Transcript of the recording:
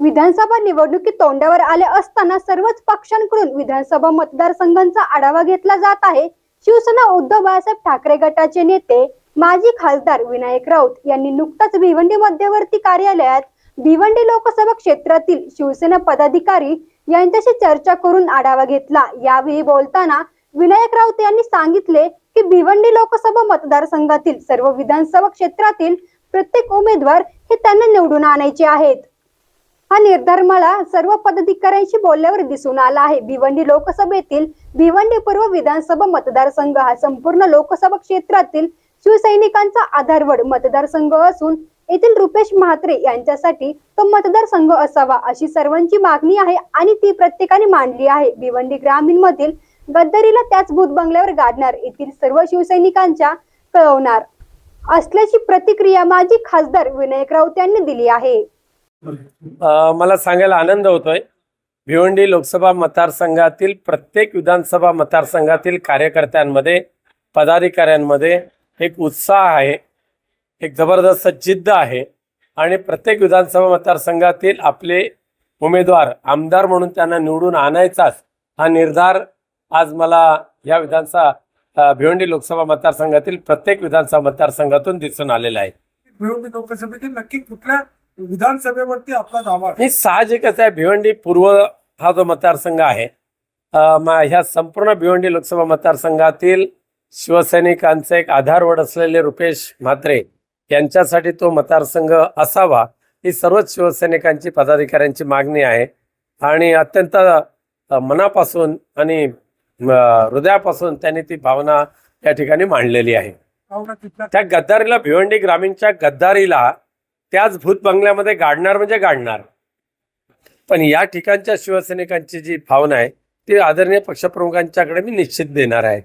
विधानसभा निवडणुकी तोंडावर आले असताना सर्वच पक्षांकडून विधानसभा मतदारसंघांचा आढावा घेतला जात आहे. शिवसेना उद्धव बाळासाहेब ठाकरे गटाचे नेते माजी खासदार विनायक राऊत यांनी नुकताच भिवंडी मध्यवर्ती कार्यालयात भिवंडी लोकसभा क्षेत्रातील शिवसेना पदाधिकारी यांच्याशी चर्चा करून आढावा घेतला. यावेळी बोलताना विनायक राऊत यांनी सांगितले की भिवंडी लोकसभा मतदारसंघातील सर्व विधानसभा क्षेत्रातील प्रत्येक उमेदवार हे त्यांना निवडून आणायचे आहेत. हा निर्धार मला सर्व पदाधिकाऱ्यांशी बोलल्यावर दिसून आला आहे. भिवंडी लोकसभेतील भिवंडी पूर्व विधानसभा मतदारसंघ हा संपूर्ण लोकसभा क्षेत्रातील शिवसैनिकांचा आधारवड मतदारसंघ असून येथील रुपेश म्हात्रे यांच्यासाठी तो मतदारसंघ असावा अशी सर्वांची मागणी आहे आणि ती प्रत्येकाने मांडली आहे. भिवंडी ग्रामीण मधील गद्दारीला त्याच भूत बंगल्यावर गाडणार येथील सर्व शिवसैनिकांच्या कळवणार असल्याची प्रतिक्रिया माजी खासदार विनायक राऊत यांनी दिली आहे. मला सांगायला आनंद होतोय. भिवंडी लोकसभा मतदारसंघातील प्रत्येक विधानसभा मतदारसंघातील कार्यकर्त्यांमध्ये पदाधिकाऱ्यांमध्ये एक उत्साह आहे एक जबरदस्त जिद्द आहे आणि प्रत्येक विधानसभा मतदारसंघातील आपले उमेदवार आमदार म्हणून त्यांना निवडून आणायचाच हा निर्धार आज मला या विधानसभा भिवंडी लोकसभा मतदारसंघातील प्रत्येक विधानसभा मतदारसंघातून दिसून आलेला आहे. भिवंडी लोकसभेतील नक्की कुठल्या विधानसभेवरती आपला दावा आहे? आणि साहजिकच आहे. भिवंडी पूर्व हा जो मतदारसंघ आहे ह्या संपूर्ण भिवंडी लोकसभा मतदारसंघातील शिवसैनिकांचे एक आधारवड असलेले रुपेश म्हात्रे यांच्यासाठी तो मतदारसंघ असावा ही सर्वच शिवसैनिकांची पदाधिकाऱ्यांची मागणी आहे. आणि अत्यंत मनापासून आणि हृदयापासून त्यांनी ती भावना या ठिकाणी मांडलेली आहे. त्या गद्दारीला भिवंडी ग्रामीणच्या गद्दारीला त्याच भूत बंगल्यामध्ये गाडणार म्हणजे गाडणार. पण या ठिकाणच्या शिवसैनिकांची जी भावना आहे ती आदरणीय पक्षप्रमुखांच्याकडे मी निश्चित देणार आहे.